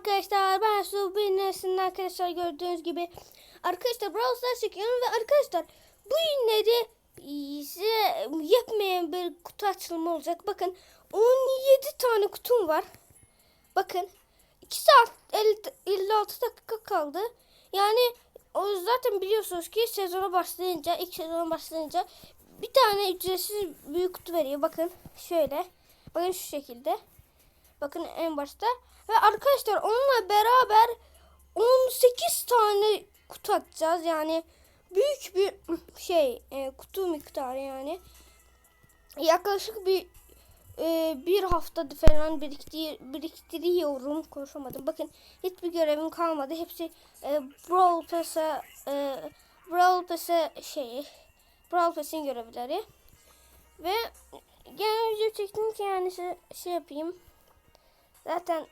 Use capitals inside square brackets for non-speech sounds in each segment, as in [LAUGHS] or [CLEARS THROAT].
arkadaşlar ben Su Binnesi'nin arkadaşlar gördüğünüz gibi Arkadaşlar Brawl Stars çekiyorum ve arkadaşlar bu günleri e, size yapmayan bir kutu açılımı olacak. Bakın 17 tane kutum var. Bakın 2 saat 50, 56 dakika kaldı. Yani o zaten biliyorsunuz ki sezona başlayınca ilk sezona başlayınca bir tane ücretsiz büyük kutu veriyor. Bakın şöyle. Bakın şu şekilde. Bakın en başta. Ve arkadaşlar onunla beraber 18 tane kutu atacağız. Yani büyük bir [CLEARS THROAT] şey e, kutu miktarı yani. Yaklaşık bir e, bir haftada falan biriktir, biriktiriyorum. Konuşamadım. Bakın hiçbir görevim kalmadı. Hepsi e, Brawl Pass'a e, Brawl Pass'a şey Brawl Pass'in görevleri. Ve gene video çektim ki yani şey, şey yapayım. Zaten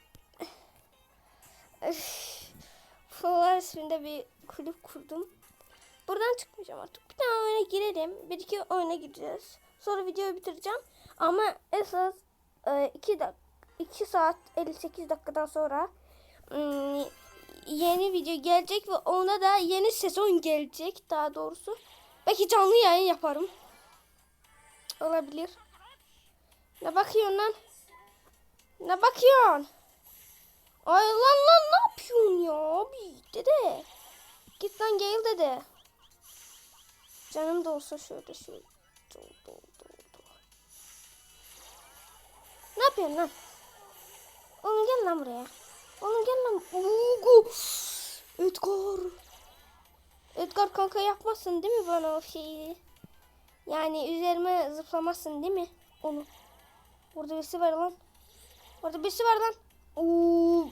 Fular isminde bir kulüp kurdum. Buradan çıkmayacağım artık. Bir tane oyuna girelim. Bir iki oyuna gireceğiz. Sonra videoyu bitireceğim. Ama esas 2 dak 2 saat 58 dakikadan sonra ım, yeni video gelecek ve ona da yeni sezon gelecek daha doğrusu. Belki canlı yayın yaparım. Olabilir. Ne bakıyorsun lan? Ne bakıyorsun? Ay lan lan ne yapıyorsun ya abi dede. Git lan gel dede. Canım da olsa şöyle şöyle. Ne yapıyorsun lan? Oğlum gel lan buraya. Oğlum gel lan. Ugu. Edgar. Edgar kanka yapmazsın değil mi bana o şeyi? Yani üzerime zıplamazsın değil mi? Onu. Burada birisi var lan. Orada birisi var lan. Oo,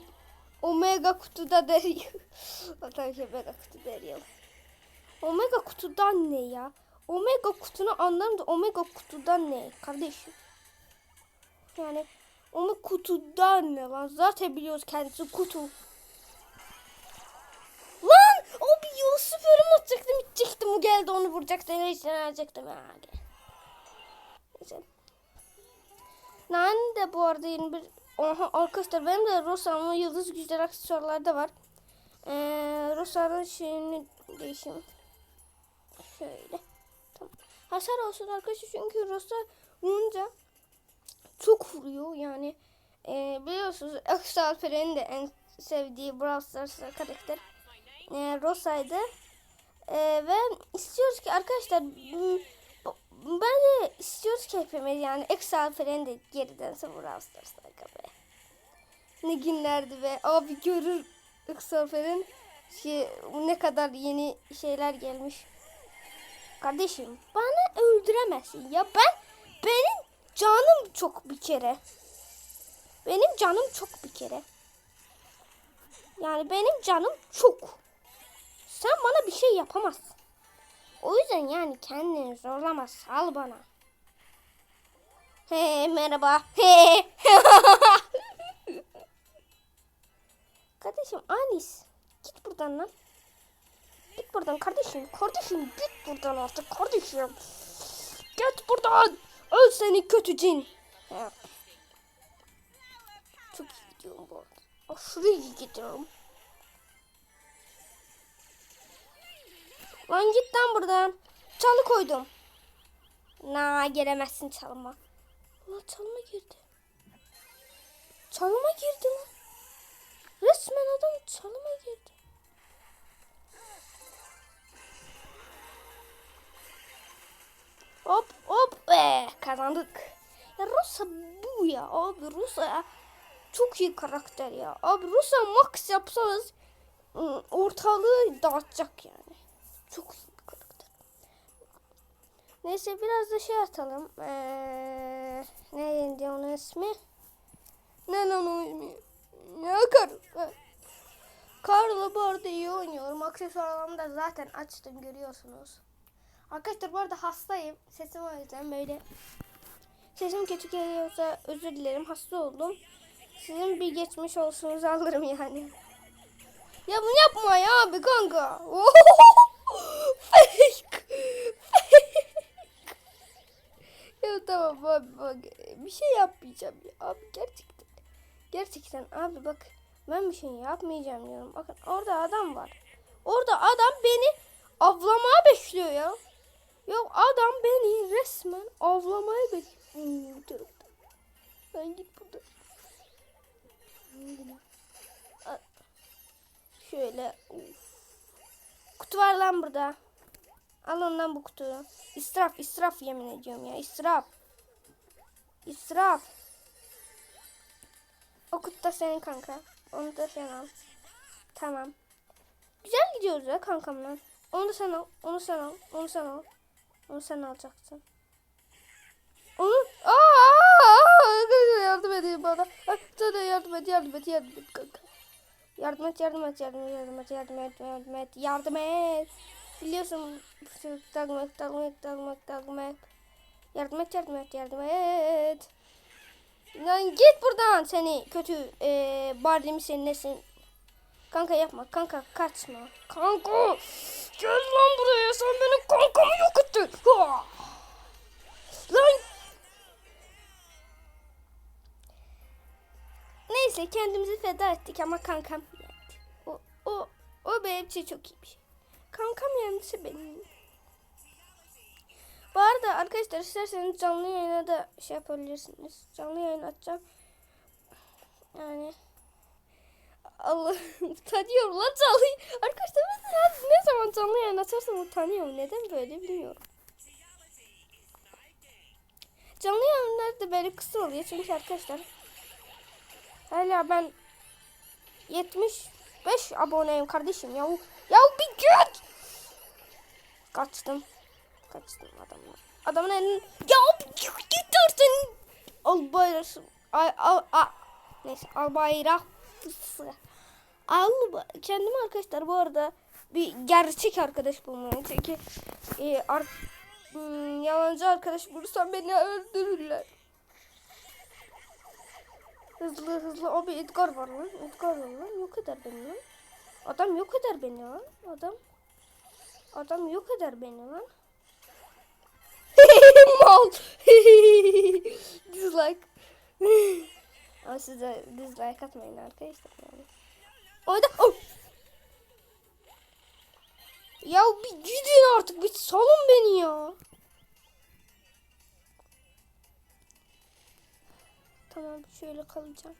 Omega kutuda deriyor. [LAUGHS] Arkadaşlar mega kutu deriyor. Omega kutudan ne ya? Omega kutunu anlarım da Omega kutudan ne kardeşim? Yani Omega kutudan ne lan? Zaten biliyoruz kendisi kutu. Lan! Abi ya süperim atacaktım içecektim. O geldi onu vuracaktı. Neyse alacaktım yani. Neyse. Nane de bu arada 21 Oha arkadaşlar benim de Rosa'nın yıldız güzel aksesuarları da var. Ee, Rosa'nın şeyini değişim. Şöyle. Tamam. Hasar olsun arkadaşlar çünkü Rosa vurunca çok vuruyor yani. E, biliyorsunuz Aksa Alperen'in de en sevdiği Brawl Stars karakter e, Rosa'ydı. E, ve istiyoruz ki arkadaşlar ben de istiyoruz ki hepimiz yani Excel falan de geridense Brawl Stars'ta be. Ne günlerdi be. Abi görür Excel falan şey, ne kadar yeni şeyler gelmiş. Kardeşim bana öldüremezsin ya ben benim canım çok bir kere. Benim canım çok bir kere. Yani benim canım çok. Sen bana bir şey yapamazsın. O yüzden yani kendini zorlama sal bana. He merhaba. He. [LAUGHS] kardeşim Anis. Git buradan lan. Git buradan kardeşim. Kardeşim git buradan artık kardeşim. Git buradan. Öl seni kötü cin. Çok iyi gidiyorum bu arada. Aşırı iyi gidiyorum. Lan git lan buradan. Çalı koydum. Na gelemezsin çalıma. Lan çalıma girdi. Çalıma girdi lan. Resmen adam çalıma girdi. Hop hop be kazandık. Ya Rosa bu ya abi Rosa çok iyi karakter ya. Abi Rosa max yapsanız ıı, ortalığı dağıtacak yani. Çok karakter. Neyse biraz da şey atalım. Ee, neydi onun ismi? Ne lan onun? Ne kar? Karla bu arada iyi oynuyorum. Aksesuarlarımı da zaten açtım görüyorsunuz. Arkadaşlar bu arada hastayım. Sesim o yüzden böyle. Sesim kötü geliyorsa özür dilerim. Hasta oldum. Sizin bir geçmiş olsunuzu alırım yani. Ya bunu yapma ya abi kanka. Fake. [LAUGHS] Fake. ya tamam abi bak bir şey yapmayacağım ya abi gerçekten. Gerçekten abi bak Ben bir şey yapmayacağım diyorum. Bakın orada adam var. Orada adam beni avlamaya bekliyor ya. Yok adam beni resmen avlamaya bekliyor. Ben git burada. Şöyle. Uf. Kutu var lan burada. Alın lan bu kutuyu. İsraf, israf yemin ediyorum ya. İsraf. İsraf. O kutu da senin kanka. Onu da sen al. Tamam. Güzel gidiyoruz ya kankamla. Onu da sen al. Onu sen al. Onu sen al. Onu sen alacaksın. Onu... Aa, aa, yardım edin bana. Sana yardım et, yardım et, yardım et kanka. Yardım et, yardım et, yardım et, yardım et, yardım et, yardım et, yardım et. Biliyorsun, takmak, takmak, takmak, takmak. Yardım et, yardım et, yardım et. Lan git buradan seni kötü e, Barley senin nesin? Kanka yapma, kanka kaçma. Kanka, gel lan buraya, sen benim kankamı yok ettin. Ha! Lan Neyse kendimizi feda ettik ama kankam yendi. O, o, o benim için çok iyi bir şey. Kankam yenisi benim. Arada arkadaşlar isterseniz canlı yayına da şey yapabilirsiniz. Canlı yayın açacağım. Yani Allah utanıyorum [LAUGHS] lan canlı Arkadaşlar ben ne zaman canlı yayın açarsam utanıyorum. Neden böyle bilmiyorum. Canlı yayınlarda böyle kısa oluyor çünkü arkadaşlar Hala ben 75 aboneyim kardeşim ya. Ya bir git. Kaçtım. Kaçtım adamla. Adamın elini ya git artık. Al bayrak. Al al al. Neyse al bayrak. Al kendim arkadaşlar bu arada bir gerçek arkadaş bulmaya çünkü e, ar hmm, yalancı arkadaş bulursam beni öldürürler. Hızlı hızlı o bir Edgar var lan. Edgar var lan. Yok eder beni lan. Adam yok eder beni lan. Adam. Adam yok eder beni lan. Mal. [LAUGHS] dislike. Ama siz de dislike atmayın arkadaşlar. Yani. Orada. Oh. Ya bir gidin artık. Bir salın beni ya. Tamam şöyle kalacağım.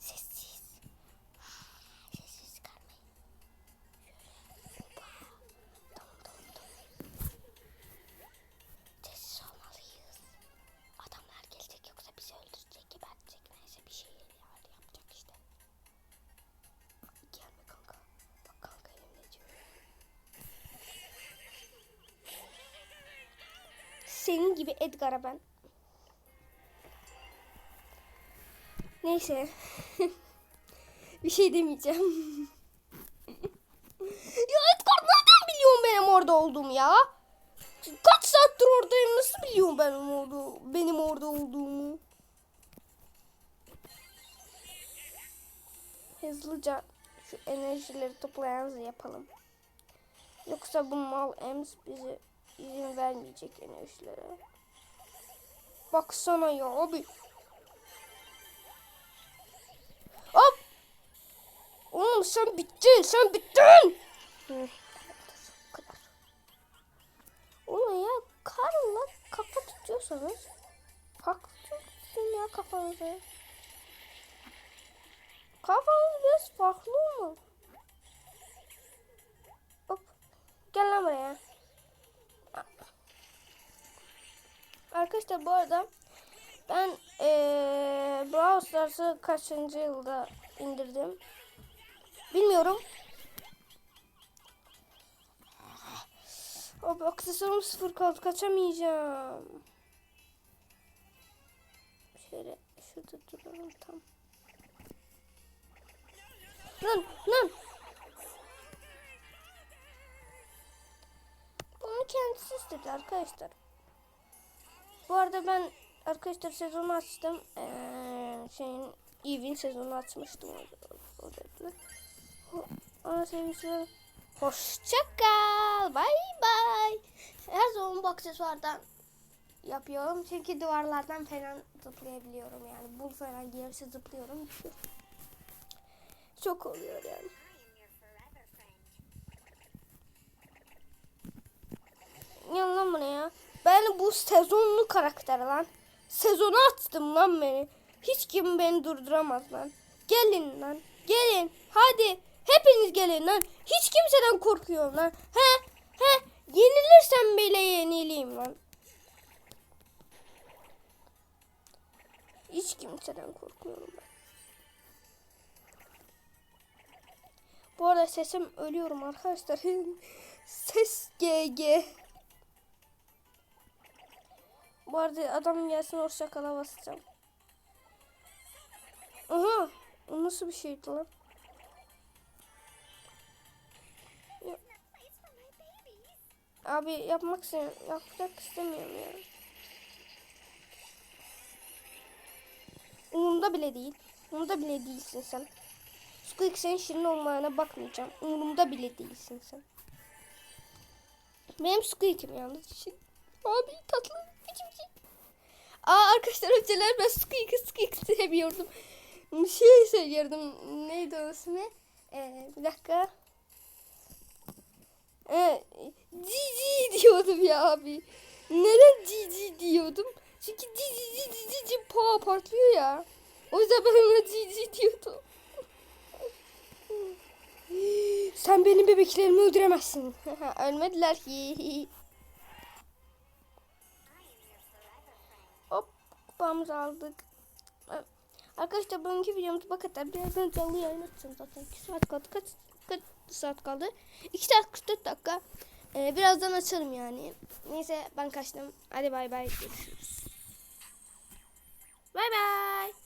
Sessiz. Senin gibi Edgar'a ben Neyse. [LAUGHS] bir şey demeyeceğim. [LAUGHS] ya Edgar nereden biliyorsun benim orada olduğumu ya? Kaç saattir oradayım nasıl biliyorsun benim orada benim orada olduğumu? Hızlıca şu enerjileri toplayanızı yapalım. Yoksa bu mal Ems bize izin vermeyecek enerjilere. Baksana ya abi. Hop. Oğlum sen bittin, sen bittin. Oğlum ya karnla kafa tutuyorsanız farklı tutun ya kafanızı. Kafanız biraz farklı olmalı. Hop. Gel buraya. Arkadaşlar bu arada ben ee, Brawl Stars'ı kaçıncı yılda indirdim? Bilmiyorum. Abi aksesuarım sıfır kaldı kaçamayacağım. Şöyle şurada duralım tam. Lan lan. Bunu kendisi istedi arkadaşlar. Bu arada ben arkadaşlar sezonu açtım. Ee, şeyin Eve'in sezonu açmıştım. Ana sevgilisi. Hoşça. Bay bay. Her zaman bu aksesuardan yapıyorum. Çünkü duvarlardan falan zıplayabiliyorum yani. Bul falan gelirse zıplıyorum. [LAUGHS] çok oluyor yani. Ben bu sezonlu karakter lan. Sezonu açtım lan beni. Hiç kim beni durduramaz lan. Gelin lan. Gelin. Hadi. Hepiniz gelin lan. Hiç kimseden korkuyorum lan. He? He? Yenilirsem bile yenileyim lan. Hiç kimseden korkmuyorum ben. Bu arada sesim ölüyorum arkadaşlar. [LAUGHS] Ses GG. Bu arada adam gelsin o şakala basacağım. Aha. O nasıl bir şeydi lan? Ya- Abi yapmak istemiyorum. Yapmak istemiyorum ya. Umurumda bile değil. Umurumda bile değilsin sen. Squeak senin şirin olmayana bakmayacağım. Umurumda bile değilsin sen. Benim Squeak'im yalnız. Abi tatlı. Bici. Aa arkadaşlar önceler ben Squeak'ı Squeak seviyordum. Şey söylüyordum. Neydi o ismi? Ee, bir dakika. Ee, diyordum ya abi. Neden Cici diyordum? Çünkü Cici Cici Cici pa patlıyor ya. O yüzden ben ona Cici diyordum. Sen benim bebeklerimi öldüremezsin. [LAUGHS] Ölmediler ki. [LAUGHS] Kupamızı aldık. Arkadaşlar bugünkü videomuz bu kadar. Birazdan canlı yayın açacağım zaten. 2 saat kaldı. Kaç, kaç saat kaldı? 2 saat 44 dakika. Ee, birazdan açarım yani. Neyse ben kaçtım. Hadi bay bay. Görüşürüz. Bay bay.